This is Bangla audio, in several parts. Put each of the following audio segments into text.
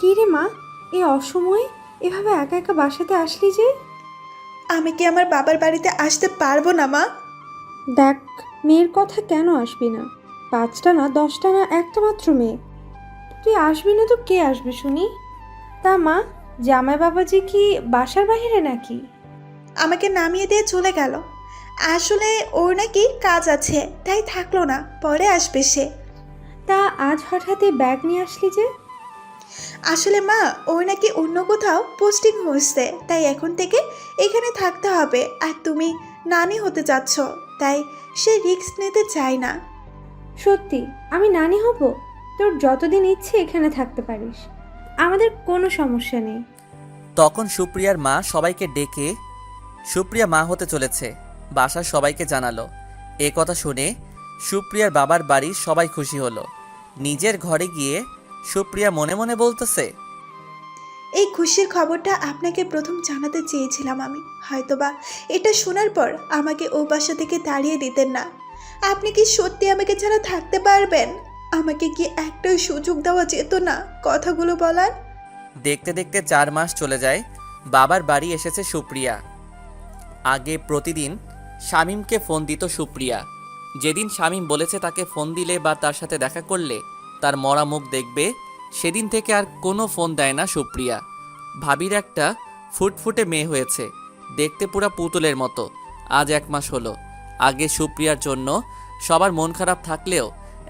কী রে মা? এ অসময়ে এভাবে একা একা বাসাতে আসলি যে? আমি কি আমার বাবার বাড়িতে আসতে পারব না মা? দেখ মেয়ের কথা কেন আসবি না? পাঁচটা না দশটা না একটা মাত্র মেয়ে। তুই আসবি না তো কে আসবে শুনি? তা মা জামাই যে কি বাসার বাইরে নাকি? আমাকে নামিয়ে দিয়ে চলে গেল। আসলে ওর নাকি কাজ আছে তাই থাকল না পরে আসবে সে। তা আজ হঠাৎই ব্যাগ নিয়ে আসলি যে? আসলে মা ওর নাকি অন্য কোথাও পোস্টিং হয়েছে তাই এখন থেকে এখানে থাকতে হবে। আর তুমি নানি হতে যাচ্ছ তাই সে রিস্ক নিতে চায় না। সত্যি আমি নানি হব? তোর যতদিন ইচ্ছে এখানে থাকতে পারিস। আমাদের কোনো সমস্যা নেই। তখন সুপ্রিয়ার মা সবাইকে ডেকে সুপ্রিয়া মা হতে চলেছে। বাসার সবাইকে জানালো। এ কথা শুনে সুপ্রিয়ার বাবার বাড়ির সবাই খুশি হলো। নিজের ঘরে গিয়ে সুপ্রিয়া মনে মনে বলতেছে এই খুশির খবরটা আপনাকে প্রথম জানাতে চেয়েছিলাম আমি। হয়তোবা এটা শোনার পর আমাকে ও বাসা থেকে তাড়িয়ে দিতেন না। আপনি কি সত্যি আমাকে ছাড়া থাকতে পারবেন? আমাকে কি একটাও সুযোগ দেওয়া যেত না কথাগুলো বলার? দেখতে দেখতে চার মাস চলে যায় বাবার বাড়ি এসেছে সুপ্রিয়া। আগে প্রতিদিন শামীমকে ফোন দিত সুপ্রিয়া। যেদিন শামীম বলেছে তাকে ফোন দিলে বা তার সাথে দেখা করলে তার মরা মুখ দেখবে, সেদিন থেকে আর কোনো ফোন দেয় না সুপ্রিয়া। ভাবির একটা ফুটফুটে মেয়ে হয়েছে, দেখতে পুরা পুতুলের মতো, আজ এক মাস হলো। আগে সুপ্রিয়ার জন্য সবার মন খারাপ থাকলেও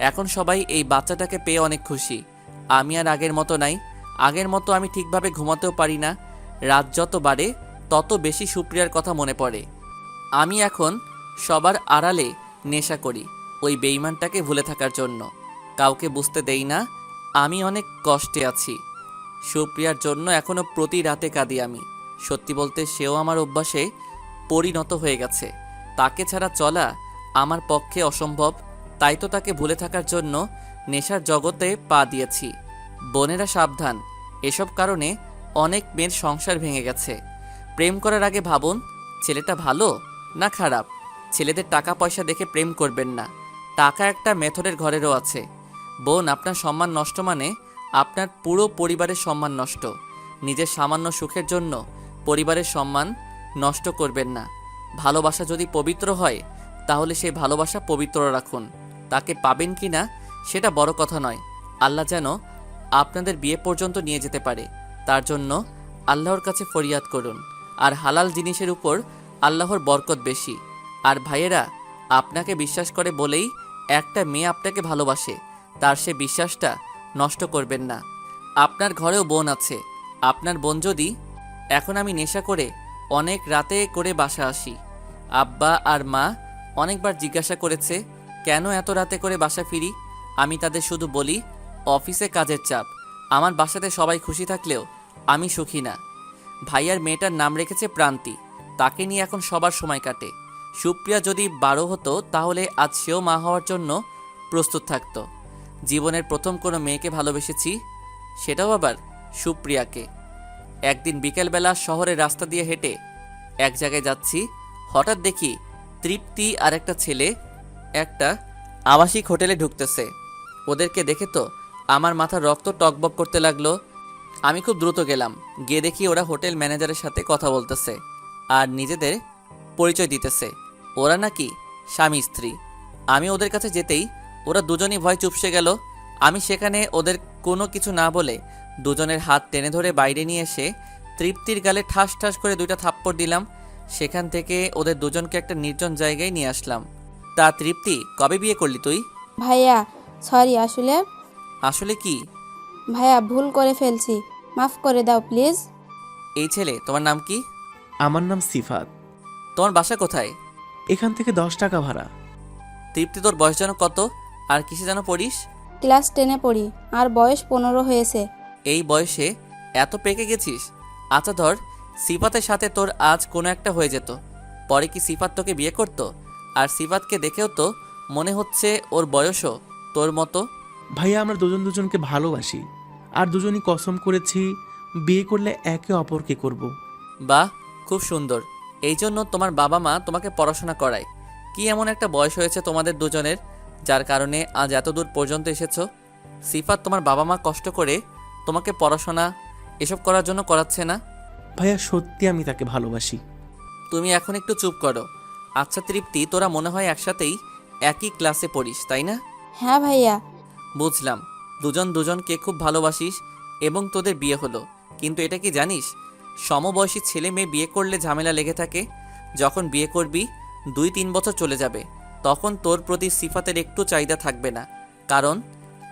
এখন সবাই এই বাচ্চাটাকে পেয়ে অনেক খুশি। আমি আর আগের মতো নাই, আগের মতো আমি ঠিকভাবে ঘুমাতেও পারি না। রাত যত বাড়ে, তত বেশি সুপ্রিয়ার কথা মনে পড়ে। আমি এখন সবার আড়ালে নেশা করি, ওই বেইমানটাকে ভুলে থাকার জন্য। কাউকে বুঝতে দেই না, আমি অনেক কষ্টে আছি। সুপ্রিয়ার জন্য এখনও প্রতি রাতে কাঁদি আমি। সত্যি বলতে সেও আমার অভ্যাসে পরিণত হয়ে গেছে। তাকে ছাড়া চলা আমার পক্ষে অসম্ভব, তাই তো তাকে ভুলে থাকার জন্য নেশার জগতে পা দিয়েছি। বোনেরা সাবধান, এসব কারণে অনেক মেয়ের সংসার ভেঙে গেছে। প্রেম করার আগে ভাবুন, ছেলেটা ভালো না খারাপ? ছেলেদের টাকা পয়সা দেখে প্রেম করবেন না। টাকা একটা মেথডের ঘরেরও আছে। বোন, আপনার সম্মান নষ্ট মানে আপনার পুরো পরিবারের সম্মান নষ্ট। নিজের সামান্য সুখের জন্য পরিবারের সম্মান নষ্ট করবেন না। ভালোবাসা যদি পবিত্র হয়, তাহলে সেই ভালোবাসা পবিত্র রাখুন। তাকে পাবেন কি না, সেটা বড় কথা নয়। আল্লাহ যেন আপনাদের বিয়ে পর্যন্ত নিয়ে যেতে পারে। তার জন্য আল্লাহর কাছে ফরিয়াদ করুন। আর হালাল জিনিসের উপর আল্লাহর বরকত বেশি। আর ভাইয়েরা, আপনাকে বিশ্বাস করে বলেই একটা মেয়ে আপনাকে ভালোবাসে। তার সে বিশ্বাসটা নষ্ট করবেন না। আপনার ঘরেও বোন আছে। আপনার বোন যদি এখন আমি নেশা করে অনেক রাতে করে বাসা আসি। আব্বা আর মা অনেকবার জিজ্ঞাসা করেছে, কেন এত রাতে করে বাসা ফিরি? আমি তাদের শুধু বলি, অফিসে কাজের চাপ। আমার বাসাতে সবাই খুশি থাকলেও আমি সুখী না। ভাইয়ার মেয়েটার নাম রেখেছে প্রান্তি। তাকে নিয়ে এখন সবার সময় কাটে। সুপ্রিয়া যদি বারো হতো, তাহলে আজ সেও মা হওয়ার জন্য প্রস্তুত থাকতো। জীবনের প্রথম কোনো মেয়েকে ভালোবেসেছি? সেটাও আবার সুপ্রিয়াকে। একদিন বিকেলবেলা শহরের রাস্তা দিয়ে হেঁটে এক জায়গায় যাচ্ছি, হঠাৎ দেখি তৃপ্তি আর একটা ছেলে একটা আবাসিক হোটেলে ঢুকতেছে। ওদেরকে দেখে তো আমার মাথা রক্ত টকবক করতে লাগল। আমি খুব দ্রুত গেলাম, গিয়ে দেখি ওরা হোটেল ম্যানেজারের সাথে কথা বলতেছে আর নিজেদের পরিচয় দিতেছে। ওরা নাকি স্বামী স্ত্রী। আমি ওদের কাছে যেতেই ওরা দুজনই ভয় চুপসে গেল। আমি সেখানে ওদের কোনো কিছু না বলে দুজনের হাত টেনে ধরে বাইরে নিয়ে এসে তৃপ্তির গালে ঠাস ঠাস করে দুইটা থাপ্পড় দিলাম। সেখান থেকে ওদের দুজনকে একটা নির্জন জায়গায় নিয়ে আসলাম। তা তৃপ্তি কবে বিয়ে করলি তুই? ভাইয়া সরি আসলে? আসলে কি? ভাইয়া ভুল করে ফেলছি। মাফ করে দাও প্লিজ। এই ছেলে তোমার নাম কি? আমার নাম সিফাত। তোমার বাসা কোথায়? এখান থেকে দশ টাকা ভাড়া। তৃপ্তি তোর বয়স যেন কত? আর কিসে যেন পড়িস? ক্লাস টেনে পড়ি আর বয়স পনেরো হয়েছে। এই বয়সে এত পেকে গেছিস? আচ্ছা ধর সিফাতের সাথে তোর আজ কোনো একটা হয়ে যেত। পরে কি সিফাত তোকে বিয়ে করতো? আর সিফাতকে দেখেও তো মনে হচ্ছে ওর বয়সও তোর মতো। ভাইয়া আমরা দুজন দুজনকে ভালোবাসি। আর দুজনই কসম করেছি বিয়ে করলে একে অপরকে করব। বাহ খুব সুন্দর। এই জন্য তোমার বাবা মা তোমাকে পড়াশোনা করায়। কি এমন একটা বয়স হয়েছে তোমাদের দুজনের? যার কারণে আজ এত দূর পর্যন্ত এসেছ। সিফাত তোমার বাবা মা কষ্ট করে তোমাকে পড়াশোনা এসব করার জন্য করাচ্ছে না? ভাইয়া সত্যি আমি তাকে ভালোবাসি। তুমি এখন একটু চুপ করো। আচ্ছা তৃপ্তি তোরা মনে হয় একসাথেই একই ক্লাসে পড়িস তাই না? হ্যাঁ ভাইয়া। বুঝলাম। দুজন দুজনকে খুব ভালোবাসিস এবং তোদের বিয়ে হলো। কিন্তু এটা কি জানিস? সমবয়সী ছেলে মেয়ে বিয়ে করলে ঝামেলা লেগে থাকে। যখন বিয়ে করবি দুই তিন বছর চলে যাবে। তখন তোর প্রতি সিফাতের একটু চাহিদা থাকবে না। কারণ,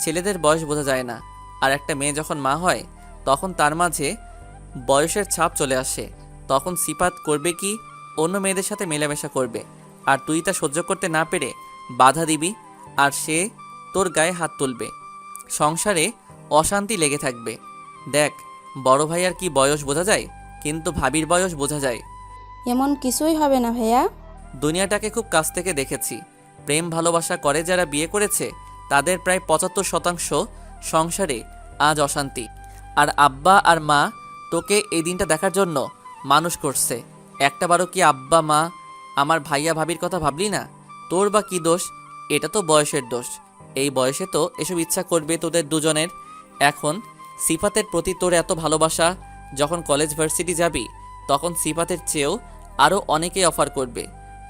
ছেলেদের বয়স বোঝা যায় না। আর একটা মেয়ে যখন মা হয়, তখন তার মাঝে বয়সের ছাপ চলে আসে। তখন সিফাত করবে কি, অন্য মেয়েদের সাথে মেলামেশা করবে। আর তুই তা সহ্য করতে না পেরে বাধা দিবি, আর সে তোর গায়ে হাত তুলবে। সংসারে অশান্তি লেগে থাকবে। দেখ, বড় ভাইয়ার কি বয়স বোঝা যায়, কিন্তু ভাবির বয়স বোঝা যায়। এমন কিছুই হবে না ভাইয়া। দুনিয়াটাকে খুব কাছ থেকে দেখেছি। প্রেম, ভালোবাসা করে যারা বিয়ে করেছে, তাদের প্রায় পঁচাত্তর শতাংশ সংসারে আজ অশান্তি। আর আব্বা আর মা তোকে এই দিনটা দেখার জন্য মানুষ করছে। একটাবারও কি আব্বা, মা আমার ভাইয়া ভাবির কথা ভাবলি না? তোর বা কি দোষ? এটা তো বয়সের দোষ। এই বয়সে তো এসব ইচ্ছা করবে তোদের দুজনের। এখন সিফাতের প্রতি তোর এত ভালোবাসা, যখন কলেজ ভার্সিটি যাবি, তখন সিফাতের চেয়েও আরও অনেকেই অফার করবে।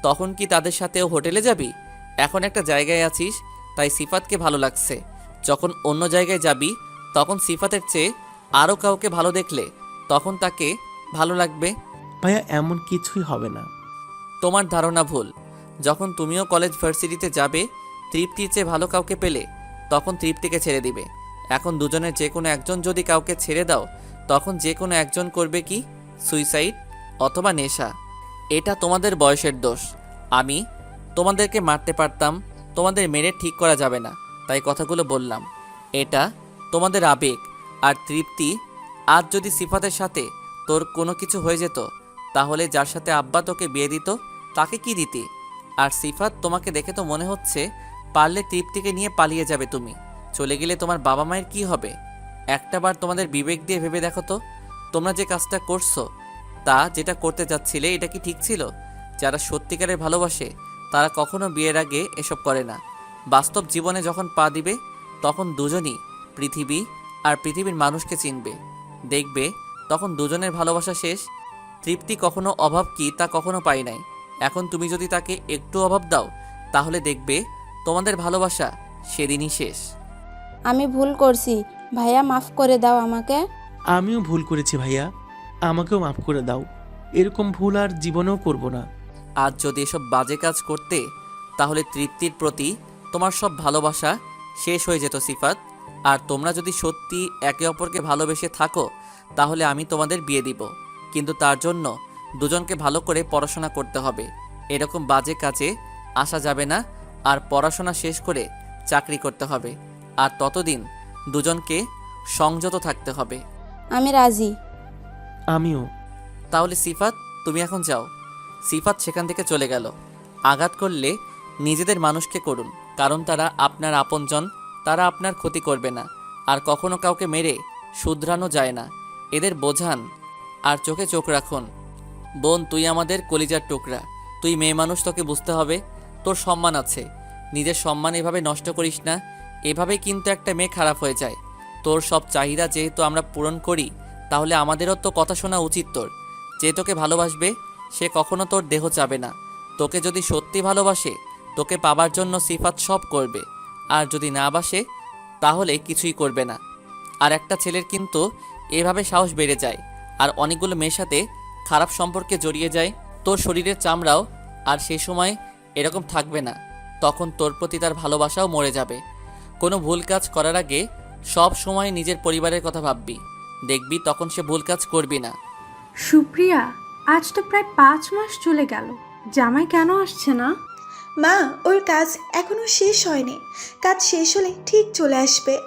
তখন কি তাদের সাথেও হোটেলে যাবি? এখন একটা জায়গায় আছিস তাই সিফাতকে ভালো লাগছে। যখন অন্য জায়গায় যাবি তখন সিফাতের চেয়ে আরও কাউকে ভালো দেখলে তখন তাকে ভালো লাগবে। ভাইয়া এমন কিছুই হবে না। তোমার ধারণা ভুল। যখন তুমিও কলেজ ভার্সিটিতে যাবে তৃপ্তির চেয়ে ভালো কাউকে পেলে তখন তৃপ্তিকে ছেড়ে দিবে। এখন দুজনের যে কোনো একজন যদি কাউকে ছেড়ে দাও তখন যে কোনো একজন করবে কি? সুইসাইড অথবা নেশা। এটা তোমাদের বয়সের দোষ। আমি তোমাদেরকে মারতে পারতাম, তোমাদের মেরে ঠিক করা যাবে না, তাই কথাগুলো বললাম। এটা তোমাদের আবেগ আর তৃপ্তি। আজ যদি সিফাতের সাথে তোর কোনো কিছু হয়ে যেত, তাহলে যার সাথে আব্বা তোকে বিয়ে দিত, তাকে কি দিতে? আর সিফাত তোমাকে দেখে তো মনে হচ্ছে, পারলে তৃপ্তিকে নিয়ে পালিয়ে যাবে তুমি। চলে গেলে তোমার বাবা মায়ের কি হবে? একটাবার তোমাদের বিবেক দিয়ে ভেবে দেখো তো। তোমরা যে কাজটা করছ তা যেটা করতে যাচ্ছিলে এটা কি ঠিক ছিল? যারা সত্যিকারের ভালোবাসে তারা কখনো বিয়ের আগে এসব করে না। বাস্তব জীবনে যখন পা দিবে তখন দুজনই পৃথিবী আর পৃথিবীর মানুষকে চিনবে। দেখবে তখন দুজনের ভালোবাসা শেষ। তৃপ্তি কখনো অভাব কি তা কখনো পাই নাই। এখন তুমি যদি তাকে একটু অভাব দাও তাহলে দেখবে তোমাদের ভালোবাসা সেদিনই শেষ। আমি ভুল করছি। ভাইয়া মাফ করে দাও আমাকে। আমিও ভুল করেছি ভাইয়া। আমাকেও মাফ করে দাও। এরকম ভুল আর জীবনেও করব না। আজ যদি এসব বাজে কাজ করতে তাহলে তৃপ্তির প্রতি তোমার সব ভালোবাসা শেষ হয়ে যেত সিফাত। আর তোমরা যদি সত্যি একে অপরকে ভালোবেসে থাকো তাহলে আমি তোমাদের বিয়ে দিব। কিন্তু তার জন্য দুজনকে ভালো করে পড়াশোনা করতে হবে। এরকম বাজে কাজে আসা যাবে না আর পড়াশোনা শেষ করে চাকরি করতে হবে। আর ততদিন দুজনকে সংযত থাকতে হবে। আমি রাজি। আমিও। তাহলে সিফাত, তুমি এখন যাও। সিফাত সেখান থেকে চলে গেল। আঘাত করলে নিজেদের মানুষকে করুন, কারণ তারা আপনার আপনজন, তারা আপনার ক্ষতি করবে না। আর কখনো কাউকে মেরে শুধরানো যায় না। এদের বোঝান আর চোখে চোখ রাখুন। বোন, তুই আমাদের কলিজার টুকরা। তুই মেয়ে মানুষ, তোকে বুঝতে হবে। তোর সম্মান আছে। নিজের সম্মান এভাবে নষ্ট করিস না। এভাবে কিন্তু একটা মেয়ে খারাপ হয়ে যায়। তোর সব চাহিদা যেহেতু আমরা পূরণ করি তাহলে আমাদেরও তো কথা শোনা উচিত তোর। যে তোকে ভালোবাসবে, সে কখনো তোর দেহ চাবে না। তোকে যদি সত্যি ভালোবাসে, তোকে পাবার জন্য সিফাত সব করবে। আর যদি না বাসে, তাহলে কিছুই করবে না। আর একটা ছেলের কিন্তু এভাবে সাহস বেড়ে যায়, আর অনেকগুলো মেয়ের সাথে খারাপ সম্পর্কে জড়িয়ে যায়। তোর শরীরের চামড়াও আর সে সময় এরকম থাকবে না। তখন তোর প্রতি তার ভালোবাসাও মরে যাবে। কোনো ভুল কাজ করার আগে সব সময় নিজের পরিবারের কথা ভাববি। দেখবি তখন সে ভুল কাজ করবি না। সুপ্রিয়া আজ তো প্রায় পাঁচ মাস চলে গেল। জামাই কেন আসছে না? মা ওর কাজ এখনও শেষ হয়নি। কাজ শেষ হলে ঠিক চলে আসবে।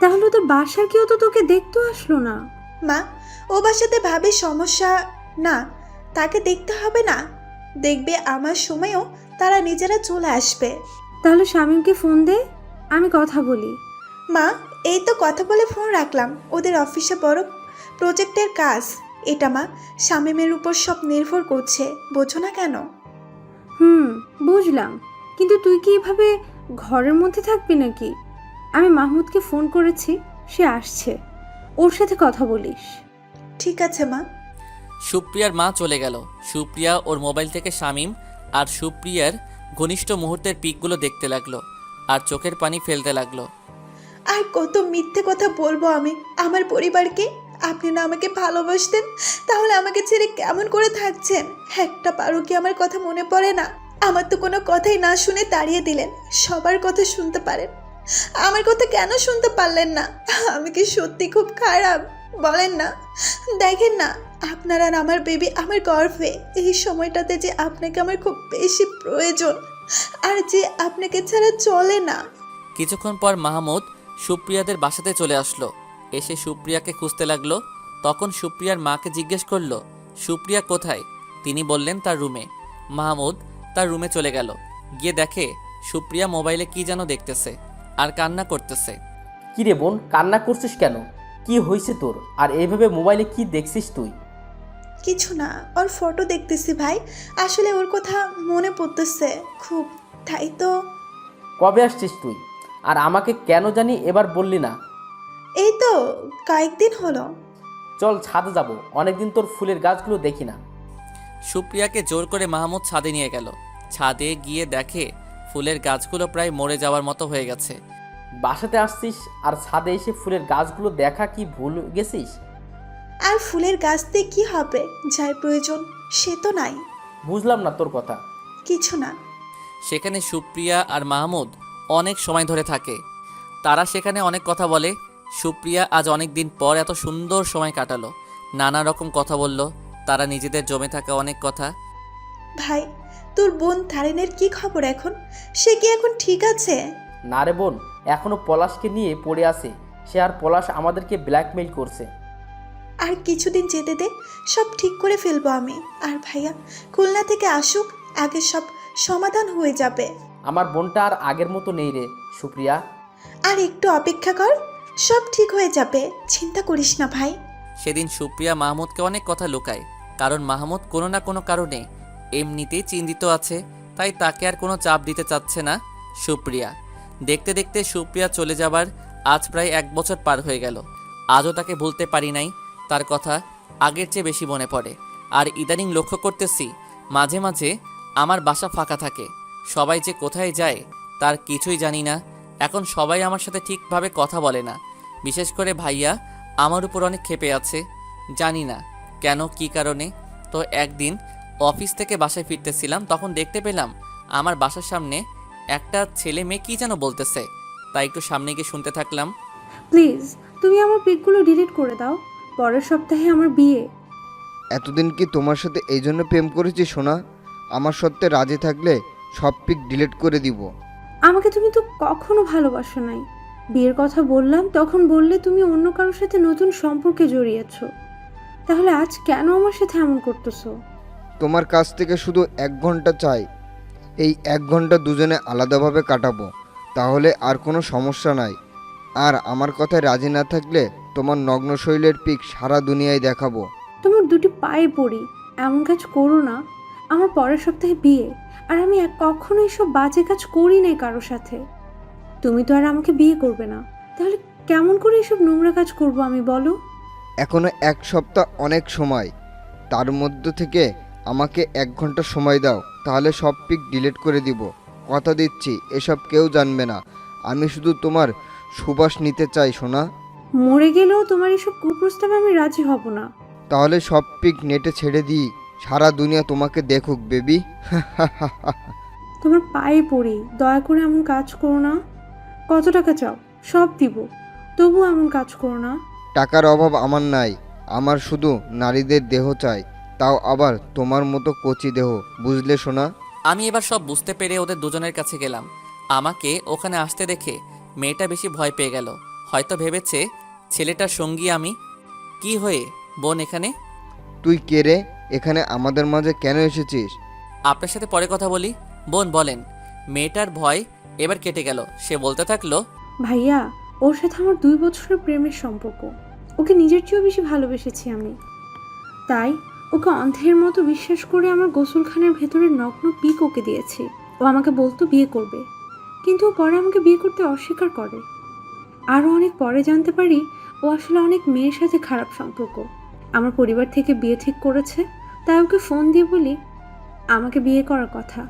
তাহলে তো বাসার কেউ তো তোকে দেখতে আসলো না। মা ও বাসাতে ভাবে সমস্যা না তাকে দেখতে হবে না। দেখবে আমার সময়েও তারা নিজেরা চলে আসবে। তাহলে স্বামীকে ফোন দে আমি কথা বলি। মা এই তো কথা বলে ফোন রাখলাম। ওদের অফিসে বড় প্রজেক্টের কাজ। এটা মা শামিমের উপর সব নির্ভর করছে। বোঝো না কেন? হুম বুঝলাম। কিন্তু তুই কি এভাবে ঘরের মধ্যে থাকবি নাকি? আমি মাহমুদকে ফোন করেছি সে আসছে। ওর সাথে কথা বলিস। ঠিক আছে মা। সুপ্রিয়ার মা চলে গেল। সুপ্রিয়া ওর মোবাইল থেকে শামিম আর সুপ্রিয়ার ঘনিষ্ঠ মুহূর্তের পিকগুলো দেখতে লাগল আর চোখের পানি ফেলতে লাগল। আর কত মিথ্যে কথা বলব আমি আমার পরিবারকে? আপনি না আমাকে ভালোবাসতেন? তাহলে আমাকে ছেড়ে কেমন করে থাকছেন? একটা পারো কি আমার কথা মনে পড়ে না? আমার তো কোনো কথাই না শুনে তাড়িয়ে দিলেন। সবার কথা শুনতে পারেন। আমার কথা কেন শুনতে পারলেন না? আমি কি সত্যি খুব খারাপ? বলেন না। দেখেন না, আপনার আর আমার বেবি আমার গর্ভে। এই সময়টাতে যে আপনাকে আমার খুব বেশি প্রয়োজন। আর যে আপনাকে ছাড়া চলে না। কিছুক্ষণ পর মাহমুদ সুপ্রিয়াদের বাসাতে চলে আসলো। এসে সুপ্রিয়াকে খুঁজতে লাগল। তখন সুপ্রিয়ার মাকে জিজ্ঞেস করল সুপ্রিয়া কোথায়? তিনি বললেন তার রুমে। মাহমুদ তার রুমে চলে গেল। গিয়ে দেখে সুপ্রিয়া মোবাইলে কি যেন দেখতেছে আর কান্না করতেছে। কি রে বোন কান্না করছিস কেন? কি হয়েছে তোর? আর এইভাবে মোবাইলে কি দেখছিস তুই? কিছু না ওর ফটো দেখতেছি ভাই। আসলে ওর কথা মনে পড়তেছে খুব তাই তো? কবে আসছিস তুই? আর আমাকে কেন জানি এবার বললি না। এই তো কয়েকদিন হলো। চল ছাদে যাব অনেকদিন তোর ফুলের গাছগুলো দেখি না। সুপ্রিয়াকে জোর করে মাহমুদ ছাদে নিয়ে গেল। ছাদে গিয়ে দেখে ফুলের গাছগুলো প্রায় মরে যাওয়ার মতো হয়ে গেছে। বাসাতে আসছিস আর ছাদে এসে ফুলের গাছগুলো দেখা কি ভুল গেছিস? আর ফুলের গাছ দিয়ে কি হবে? যার প্রয়োজন সে তো নাই। বুঝলাম না তোর কথা। কিছু না। সেখানে সুপ্রিয়া আর মাহমুদ অনেক সময় ধরে থাকে। তারা সেখানে অনেক কথা বলে। সুপ্রিয়া আজ অনেক দিন পর এত সুন্দর সময় কাটালো। নানা রকম কথা বলল। তারা নিজেদের জমে থাকা অনেক কথা। ভাই তোর বোন তারিনের কি খবর এখন? সে কি এখন ঠিক আছে? না রে বোন এখনও পলাশকে নিয়ে পড়ে আছে। সে আর পলাশ আমাদেরকে ব্ল্যাকমেইল করছে। আর কিছুদিন যেতে দে সব ঠিক করে ফেলব আমি। আর ভাইয়া খুলনা থেকে আসুক আগে সব সমাধান হয়ে যাবে। আমার বোনটা আর আগের মতো নেই রে সুপ্রিয়া। আর একটু অপেক্ষা কর সব ঠিক হয়ে যাবে চিন্তা করিস না ভাই। সেদিন সুপ্রিয়া মাহমুদকে অনেক কথা লুকায় কারণ মাহমুদ কোনো না কোনো কারণে এমনিতেই চিন্তিত আছে তাই তাকে আর কোনো চাপ দিতে চাচ্ছে না সুপ্রিয়া। দেখতে দেখতে সুপ্রিয়া চলে যাবার আজ প্রায় এক বছর পার হয়ে গেল। আজও তাকে ভুলতে পারি নাই তার কথা আগের চেয়ে বেশি মনে পড়ে। আর ইদানিং লক্ষ্য করতেছি মাঝে মাঝে আমার বাসা ফাঁকা থাকে সবাই যে কোথায় যায় তার কিছুই জানি না। এখন সবাই আমার সাথে ঠিকভাবে কথা বলে না। বিশেষ করে ভাইয়া আমার উপর অনেক ক্ষেপে আছে। জানি না কেন কি কারণে। তো একদিন অফিস থেকে বাসায় ফিরতেছিলাম তখন দেখতে পেলাম আমার বাসার সামনে একটা ছেলে মেয়ে কী যেন বলতেছে। তাই একটু সামনে গিয়ে শুনতে থাকলাম। প্লিজ তুমি আমার পিকগুলো ডিলিট করে দাও। পরের সপ্তাহে আমার বিয়ে। এতদিন কি তোমার সাথে এই জন্য প্রেম করেছি সোনা? আমার সত্ত্বে রাজি থাকলে সব পিক ডিলিট করে দিব। আমাকে তুমি তো কখনো ভালোবাসো নাই। বিয়ের কথা বললাম তখন বললে তুমি অন্য কারোর সাথে নতুন সম্পর্কে জড়িয়েছো। তাহলে আজ কেন আমার সাথে এমন করতেছো? তোমার কাছ থেকে শুধু এক ঘণ্টা চাই। এই এক ঘণ্টা দুজনে আলাদাভাবে কাটাবো। তাহলে আর কোনো সমস্যা নাই। আর আমার কথায় রাজি না থাকলে তোমার নগ্ন শৈলের পিক সারা দুনিয়ায় দেখাবো। তোমার দুটি পায়ে পড়ি এমন কাজ করো না। আমার পরের সপ্তাহে বিয়ে। আর আমি এক কখনো এসব বাজে কাজ করি নাই কারোর সাথে। তুমি তো আর আমাকে বিয়ে করবে না। তাহলে কেমন করে এসব নোংরা কাজ করব আমি বলো? এখনও এক সপ্তাহ অনেক সময়। তার মধ্যে থেকে আমাকে এক ঘণ্টা সময় দাও তাহলে সব পিক ডিলিট করে দিব। কথা দিচ্ছি এসব কেউ জানবে না। আমি শুধু তোমার সুবাস নিতে চাই সোনা। মরে গেলেও তোমার এসব কুপ্রস্তাবে আমি রাজি হব না। তাহলে সব পিক নেটে ছেড়ে দিই। সারা দুনিয়া তোমাকে দেখুক বেবি। তোমার পায়ে পড়ি দয়া করে এমন কাজ করো না। কত টাকা চাও? সব দিব। তবুও এমন কাজ করো না। টাকার অভাব আমার নাই। আমার শুধু নারীদের দেহ চাই। তাও আবার তোমার মতো কচি দেহ। বুঝলে সোনা? আমি এবার সব বুঝতে পেরে ওদের দুজনের কাছে গেলাম। আমাকে ওখানে আসতে দেখে মেয়েটা বেশি ভয় পেয়ে গেল। হয়তো ভেবেছে ছেলেটার সঙ্গী আমি। কি হয়ে বোন এখানে? তুই কে রে? এখানে আমাদের মাঝে কেন এসেছিস? আপনার সাথে পরে কথা বলি। বোন বলেন মেয়েটার ভয় এবার কেটে গেল। সে বলতে থাকল ভাইয়া ওর সাথে আমার দুই বছরের প্রেমের সম্পর্ক। ওকে নিজের চেয়েও বেশি ভালোবেসেছি আমি। তাই ওকে অন্ধের মতো বিশ্বাস করে আমার গোসলখানার ভেতরে নগ্ন পিক ওকে দিয়েছি। ও আমাকে বলতো বিয়ে করবে। কিন্তু ও পরে আমাকে বিয়ে করতে অস্বীকার করে। আরও অনেক পরে জানতে পারি ও ও আসলে অনেক মেয়ের সাথে খারাপ সম্পর্ক। আমার পরিবার থেকে বিয়ে ঠিক করেছে। তাই ওকে ফোন দিয়ে বলি আমাকে বিয়ে করার কথা।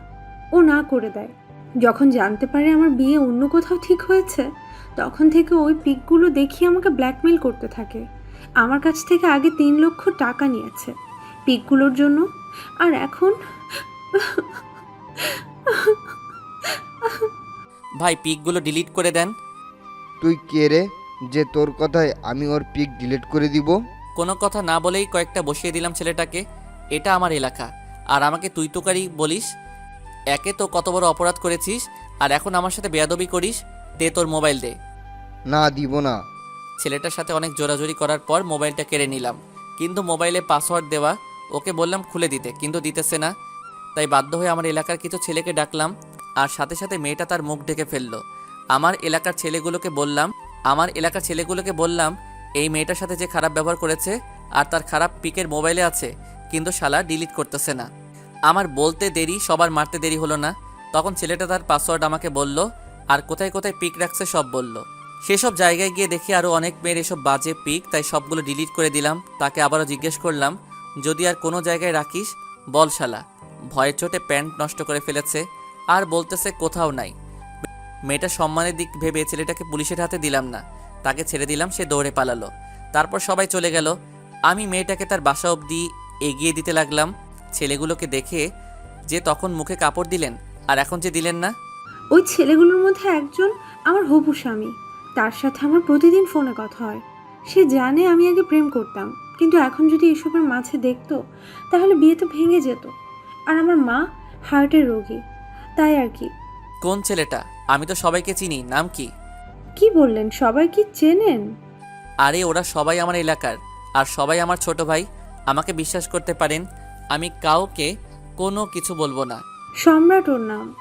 ও না করে দেয়। যখন জানতে পারে আমার বিয়ে অন্য কোথাও ঠিক হয়েছে তখন থেকে ওই পিকগুলো দেখিয়ে আমাকে ব্ল্যাকমেল করতে থাকে। আমার কাছ থেকে আগে তিন লক্ষ টাকা নিয়েছে পিকগুলোর জন্য আর এখন ভাই পিকগুলো ডিলিট করে দেন। তুই কে রে যে তোর কথায় আমি ওর পিক ডিলিট করে দিব? কোনো কথা না বলেই কয়েকটা বসিয়ে দিলাম ছেলেটাকে। এটা আমার এলাকা। আর আমাকে তুই তুকারি বলিস। একে তো কত বড় অপরাধ করেছিস আর এখন আমার সাথে বেয়াদবি করিস দে তোর মোবাইল দে। না দিব না। ছেলেটার সাথে অনেক জোরাজোরি করার পর মোবাইলটা কেড়ে নিলাম। কিন্তু মোবাইলে পাসওয়ার্ড দেওয়া ওকে বললাম খুলে দিতে কিন্তু দিতেছে না। তাই বাধ্য হয়ে আমার এলাকার কিছু ছেলেকে ডাকলাম আর সাথে সাথে মেয়েটা তার মুখ ঢেকে ফেলল। আমার এলাকার ছেলেগুলোকে বললাম আমার এলাকার ছেলেগুলোকে বললাম এই মেয়েটার সাথে যে খারাপ ব্যবহার করেছে আর তার খারাপ পিকের মোবাইলে আছে কিন্তু শালা ডিলিট করতেছে না। আমার বলতে দেরি, সবার মারতে দেরি হলো না। তখন ছেলেটা তার পাসওয়ার্ড আমাকে বলল, আর কোথায় কোথায় পিক রাখছে সব বলল। সেসব জায়গায় গিয়ে দেখি আরও অনেক মেয়ের এসব বাজে পিক তাই সবগুলো ডিলিট করে দিলাম। তাকে আবারও জিজ্ঞেস করলাম, যদি আর কোনো জায়গায় রাখিস, বল শালা। ভয়ের চোটে প্যান্ট নষ্ট করে ফেলেছে, আর বলতেছে কোথাও নাই। মেয়েটা সম্মানের দিক ভেবে ছেলেটাকে পুলিশের হাতে দিলাম না। তাকে ছেড়ে দিলাম, সে দৌড়ে পালালো। তারপর সবাই চলে গেল। আমি মেয়েটাকে তার বাসা অবধি এগিয়ে দিতে লাগলাম ছেলেগুলোকে দেখে যে তখন মুখে কাপড় দিলেন আর এখন যে দিলেন না। ওই ছেলেগুলোর মধ্যে একজন আমার হবু স্বামী। তার সাথে আমার প্রতিদিন ফোনে কথা হয়। সে জানে আমি আগে প্রেম করতাম কিন্তু এখন যদি এসবের মাঝে দেখতো তাহলে বিয়ে তো ভেঙে যেত। আর আমার মা হার্টের রোগী। তাই আর কি? কোন ছেলেটা? আমি তো সবাইকে চিনি নাম কি? কি বললেন? সবাই কি চেনেন? আরে ওরা সবাই আমার এলাকার আর সবাই আমার ছোট ভাই। আমাকে বিশ্বাস করতে পারেন আমি কাউকে কোনো কিছু বলব না। সম্রাট ওর নাম।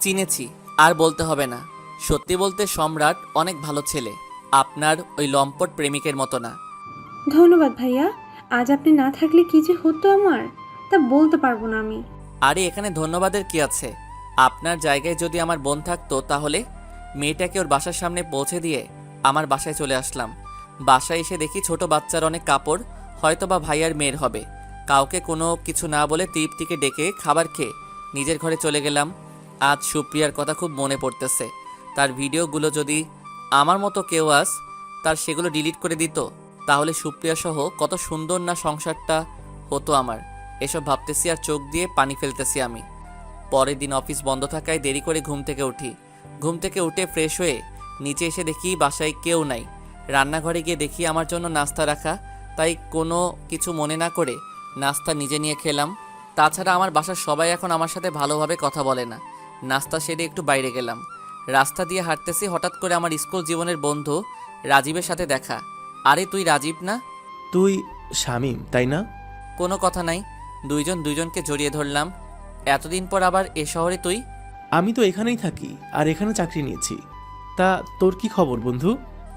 চিনেছি আর বলতে হবে না। সত্যি বলতে সম্রাট অনেক ভালো ছেলে আপনার ওই লম্পট প্রেমিকের মতো না। ধন্যবাদ ভাইয়া আজ আপনি না থাকলে কি যে হতো আমার? তা বলতে পারব না আমি। আরে এখানে ধন্যবাদের কি আছে? আপনার জায়গায় যদি আমার বোন থাকতো তাহলে মেয়েটাকে ওর বাসার সামনে পৌঁছে দিয়ে আমার বাসায় চলে আসলাম। বাসায় এসে দেখি ছোট বাচ্চার অনেক কাপড় হয়তো বা ভাইয়ার মেয়ের হবে। কাউকে কোনো কিছু না বলে তৃপ্তিকে ডেকে খাবার খেয়ে নিজের ঘরে চলে গেলাম। আজ সুপ্রিয়ার কথা খুব মনে পড়তেছে। তার ভিডিওগুলো যদি আমার মতো কেউ আস তার সেগুলো ডিলিট করে দিত, তাহলে সুপ্রিয়া সহ কত সুন্দর না সংসারটা হতো আমার। এসব ভাবতেছি আর চোখ দিয়ে পানি ফেলতেছি আমি। পরের দিন অফিস বন্ধ থাকায় দেরি করে ঘুম থেকে উঠি। ঘুম থেকে উঠে ফ্রেশ হয়ে নিচে এসে দেখি বাসায় কেউ নাই। রান্নাঘরে গিয়ে দেখি আমার জন্য নাস্তা রাখা তাই কোনো কিছু মনে না করে নাস্তা নিজে নিয়ে খেলাম। তাছাড়া আমার বাসার সবাই এখন আমার সাথে ভালোভাবে কথা বলে না। নাস্তা সেরে একটু বাইরে গেলাম। রাস্তা দিয়ে হাঁটতেছি হঠাৎ করে আমার স্কুল জীবনের বন্ধু রাজীবের সাথে দেখা। আরে তুই রাজীব না? তুই শামিম তাই না? কোনো কথা নাই। দুইজন দুইজনকে জড়িয়ে ধরলাম। এতদিন পর আবার এ শহরে তুই? আমি তো এখানেই থাকি আর এখানে চাকরি নিয়েছি। তা তোর কি খবর বন্ধু?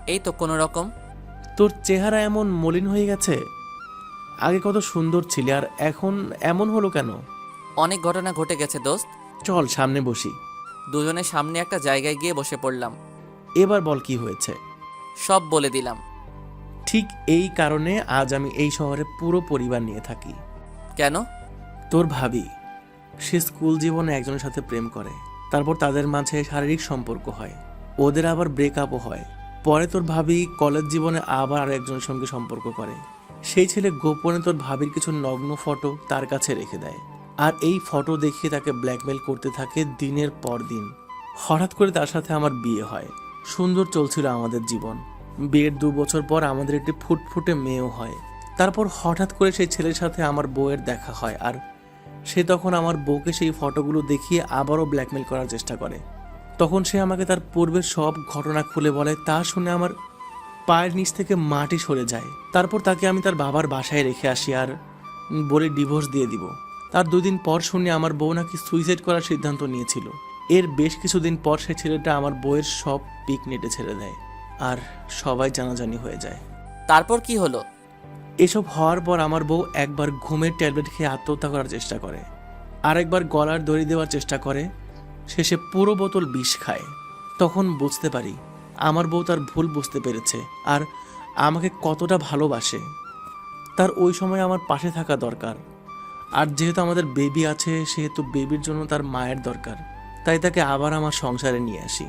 এই তো কোনো রকম। তোর চেহারা এমন মলিন হয়ে গেছে? আগে কত সুন্দর ছিলে আর এখন এমন হলো কেন? অনেক ঘটনা ঘটে গেছে দোস্ত। চল সামনে বসি। দুজনে সামনে একটা জায়গায় গিয়ে বসে পড়লাম। এবার বল কি হয়েছে? সব বলে দিলাম। ঠিক এই কারণে আজ আমি এই শহরে পুরো পরিবার নিয়ে থাকি। কেন? তোর ভাবি সে স্কুল জীবনে একজনের সাথে প্রেম করে। তারপর তাদের মাঝে শারীরিক সম্পর্ক হয়। ওদের আবার ব্রেকআপও হয়। পরে তোর ভাবি কলেজ জীবনে আবার আরেকজনের সঙ্গে সম্পর্ক করে। সেই ছেলে গোপনে তোর ভাবির কিছু নগ্ন ফটো তার কাছে রেখে দেয়। আর এই ফটো দেখিয়ে তাকে ব্ল্যাকমেল করতে থাকে দিনের পর দিন। হঠাৎ করে তার সাথে আমার বিয়ে হয়। সুন্দর চলছিল আমাদের জীবন। বিয়ের দু বছর পর আমাদের একটি ফুটফুটে মেয়েও হয়। তারপর হঠাৎ করে সেই ছেলের সাথে আমার বউয়ের দেখা হয় আর সে তখন আমার বউকে সেই ফটোগুলো দেখিয়ে আবারও ব্ল্যাকমেল করার চেষ্টা করে। তখন সে আমাকে তার পূর্বের সব ঘটনা খুলে বলে তা শুনে আমার পায়ের নিচ থেকে মাটি সরে যায়। তারপর তাকে আমি তার বাবার বাসায় রেখে আসি আর বলে ডিভোর্স দিয়ে দিব। তার দুদিন পর শুনে আমার বউ নাকি সুইসাইড করার সিদ্ধান্ত নিয়েছিল। এর বেশ কিছুদিন পর সে ছেলেটা আমার বউয়ের সব পিক নেটে ছেড়ে দেয় আর সবাই জানাজানি হয়ে যায়। তারপর কি হলো? এসব হওয়ার পর আমার বউ একবার ঘুমের ট্যাবলেট খেয়ে আত্মহত্যা করার চেষ্টা করে। আরেকবার গলার দড়ি দেওয়ার চেষ্টা করে। শেষে পুরো বোতল বিষ খায়। তখন বুঝতে পারি, আমার বউ তার ভুল বুঝতে পেরেছে আর আমাকে কতটা ভালোবাসে। তার ওই সময় আমার পাশে থাকা দরকার। আর যেহেতু আমাদের বেবি আছে, সেহেতু বেবির জন্য তার মায়ের দরকার। তাই তাকে আবার আমার সংসারে নিয়ে আসি।